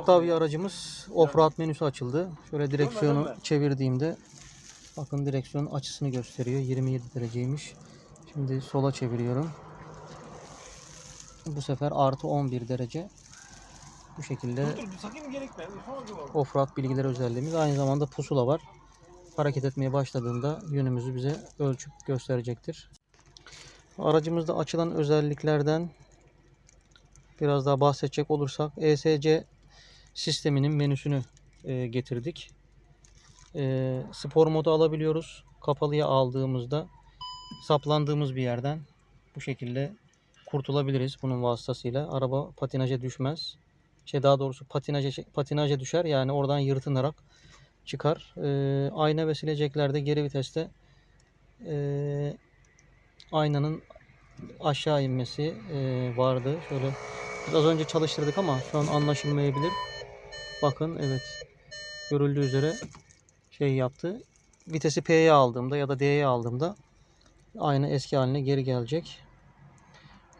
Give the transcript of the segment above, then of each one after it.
Octavia aracımız offroad menüsü açıldı. Şöyle direksiyonu çevirdiğimde bakın direksiyonun açısını gösteriyor. 27 dereceymiş. Şimdi sola çeviriyorum. Bu sefer artı 11 derece. Bu şekilde offroad bilgileri özelliğimiz. Aynı zamanda pusula var. Hareket etmeye başladığında yönümüzü bize ölçüp gösterecektir. Aracımızda açılan özelliklerden biraz daha bahsedecek olursak ESC sisteminin menüsünü e, getirdik. E, spor modu alabiliyoruz. Kapalıya aldığımızda saplandığımız bir yerden bu şekilde kurtulabiliriz bunun vasıtasıyla. Araba patinaja düşmez. Şey daha doğrusu patinaja patinaja düşer yani oradan yırtınarak çıkar. E, ayna ve sileceklerde geri viteste aynanın aşağı inmesi vardı. Şöyle az önce çalıştırdık ama şu an anlaşılmayabilir. Bakın evet görüldüğü üzere şey yaptı. Vitesi P'ye aldığımda ya da D'ye aldığımda aynı eski haline geri gelecek.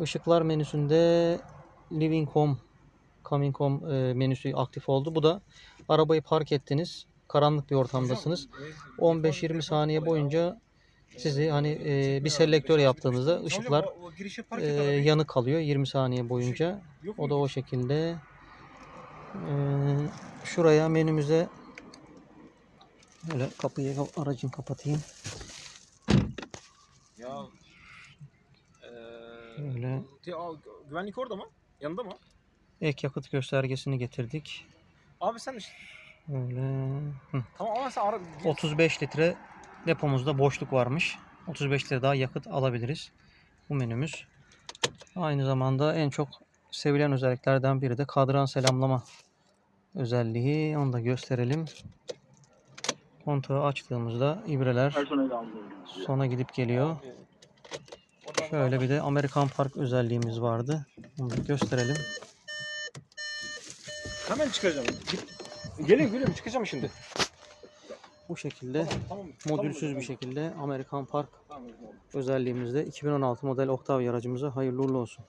Işıklar menüsünde Living Home Coming Home e, menüsü aktif oldu. Bu da arabayı park ettiniz. Karanlık bir ortamdasınız. 15-20 saniye boyunca sizi hani e, bir selektör yaptığınızda ışıklar e, yanık kalıyor 20 saniye boyunca. O da o şekilde. Ee, şuraya menümüze böyle kapıyı aracın kapatayım. Ya. Böyle al, güvenlik orada mı? Yanında mı? ek yakıt göstergesini getirdik. Abi sen işte. Böyle hı. Tamam ama sen ara. 35 litre depomuzda boşluk varmış. 35 litre daha yakıt alabiliriz. Bu menümüz. Aynı zamanda en çok sevilen özelliklerden biri de kadran selamlama özelliği. Onu da gösterelim. Kontağı açtığımızda ibreler sona gidip geliyor. Şöyle bir de Amerikan Park özelliğimiz vardı. Bunu gösterelim. Hemen çıkacağım. Geliyorum geliyorum çıkacağım şimdi. Bu şekilde Tamam. modülsüz tamam, bir şekilde Amerikan Park Tamam, tamam. özelliğimizde 2016 model Octavia aracımıza hayırlı uğurlu olsun.